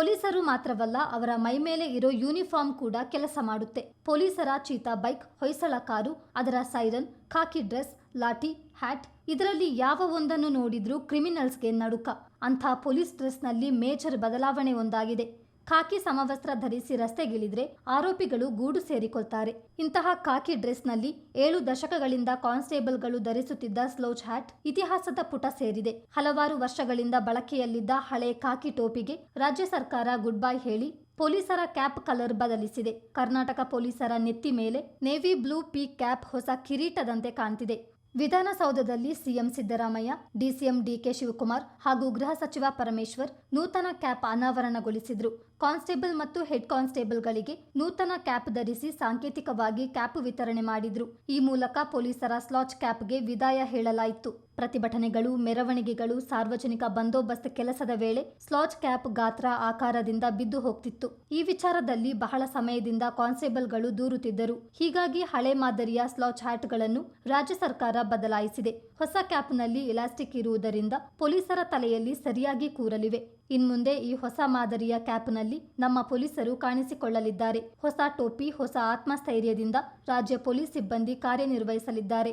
ಪೊಲೀಸರು ಮಾತ್ರವಲ್ಲ, ಅವರ ಮೈಮೇಲೆ ಇರೋ ಯೂನಿಫಾರ್ಮ್ ಕೂಡ ಕೆಲಸ ಮಾಡುತ್ತೆ. ಪೊಲೀಸರ ಚೀತಾ ಬೈಕ್, ಹೊಯ್ಸಳ ಕಾರು, ಅದರ ಸೈರನ್, ಖಾಕಿ ಡ್ರೆಸ್, ಲಾಠಿ, ಹ್ಯಾಟ್, ಇದರಲ್ಲಿ ಯಾವ ಒಂದನ್ನು ನೋಡಿದ್ರೂ ಕ್ರಿಮಿನಲ್ಸ್ಗೆ ನಡುಕ. ಅಂಥ ಪೊಲೀಸ್ ಡ್ರೆಸ್ನಲ್ಲಿ ಮೇಜರ್ ಬದಲಾವಣೆ ಒಂದಾಗಿದೆ. ಖಾಕಿ ಸಮವಸ್ತ್ರ ಧರಿಸಿ ರಸ್ತೆಗಿಳಿದ್ರೆ ಆರೋಪಿಗಳು ಗೂಡು ಸೇರಿಕೊಳ್ತಾರೆ. ಇಂತಹ ಖಾಕಿ ಡ್ರೆಸ್ನಲ್ಲಿ ಏಳು ದಶಕಗಳಿಂದ ಕಾನ್ಸ್ಟೇಬಲ್ಗಳು ಧರಿಸುತ್ತಿದ್ದ ಸ್ಲೋಚ್ ಹ್ಯಾಟ್ ಇತಿಹಾಸದ ಪುಟ ಸೇರಿದೆ. ಹಲವಾರು ವರ್ಷಗಳಿಂದ ಬಳಕೆಯಲ್ಲಿದ್ದ ಹಳೆ ಖಾಕಿ ಟೋಪಿಗೆ ರಾಜ್ಯ ಸರ್ಕಾರ ಗುಡ್ ಬೈ ಹೇಳಿ ಪೊಲೀಸರ ಕ್ಯಾಪ್ ಕಲರ್ ಬದಲಿಸಿದೆ. ಕರ್ನಾಟಕ ಪೊಲೀಸರ ನೆತ್ತಿ ಮೇಲೆ ನೇವಿ ಬ್ಲೂ ಪೀಕ್ ಕ್ಯಾಪ್ ಹೊಸ ಕಿರೀಟದಂತೆ ಕಾಣ್ತಿದೆ. ವಿಧಾನಸೌಧದಲ್ಲಿ CM Siddaramaiah, DCM DK Shivakumar ಹಾಗೂ ಗೃಹ ಸಚಿವ ಪರಮೇಶ್ವರ್ ನೂತನ ಕ್ಯಾಪ್ ಅನಾವರಣಗೊಳಿಸಿದ್ರು. ಕಾನ್ಸ್ಟೇಬಲ್ ಮತ್ತು ಹೆಡ್ ಕಾನ್ಸ್ಟೇಬಲ್ಗಳಿಗೆ ನೂತನ ಕ್ಯಾಪ್ ಧರಿಸಿ ಸಾಂಕೇತಿಕವಾಗಿ ಕ್ಯಾಪ್ ವಿತರಣೆ ಮಾಡಿದ್ರು. ಈ ಮೂಲಕ ಪೊಲೀಸರ ಸ್ಲಾಚ್ ಕ್ಯಾಪ್ಗೆ ವಿದಾಯ ಹೇಳಲಾಯಿತು. ಪ್ರತಿಭಟನೆಗಳು, ಮೆರವಣಿಗೆಗಳು, ಸಾರ್ವಜನಿಕ ಬಂದೋಬಸ್ತ್ ಕೆಲಸದ ವೇಳೆ ಸ್ಲಾಚ್ ಕ್ಯಾಪ್ ಗಾತ್ರ ಆಕಾರದಿಂದ ಬಿದ್ದು ಹೋಗ್ತಿತ್ತು. ಈ ವಿಚಾರದಲ್ಲಿ ಬಹಳ ಸಮಯದಿಂದ ಕಾನ್ಸ್ಟೇಬಲ್ಗಳು ದೂರುತ್ತಿದ್ದರು. ಹೀಗಾಗಿ ಹಳೆ ಮಾದರಿಯ ಸ್ಲಾಚ್ ಹ್ಯಾಟ್ಗಳನ್ನು ರಾಜ್ಯ ಸರ್ಕಾರ ಬದಲಾಯಿಸಿದೆ. ಹೊಸ ಕ್ಯಾಪ್ನಲ್ಲಿ ಇಲಾಸ್ಟಿಕ್ ಇರುವುದರಿಂದ ಪೊಲೀಸರ ತಲೆಯಲ್ಲಿ ಸರಿಯಾಗಿ ಕೂರಲಿವೆ. ಇನ್ಮುಂದೆ ಈ ಹೊಸ ಮಾದರಿಯ ಕ್ಯಾಪ್ನಲ್ಲಿ ನಮ್ಮ ಪೊಲೀಸರು ಕಾಣಿಸಿಕೊಳ್ಳಲಿದ್ದಾರೆ. ಹೊಸ ಟೋಪಿ, ಹೊಸ ಆತ್ಮಸ್ಥೈರ್ಯದಿಂದ ರಾಜ್ಯ ಪೊಲೀಸ್ ಸಿಬ್ಬಂದಿ ಕಾರ್ಯನಿರ್ವಹಿಸಲಿದ್ದಾರೆ.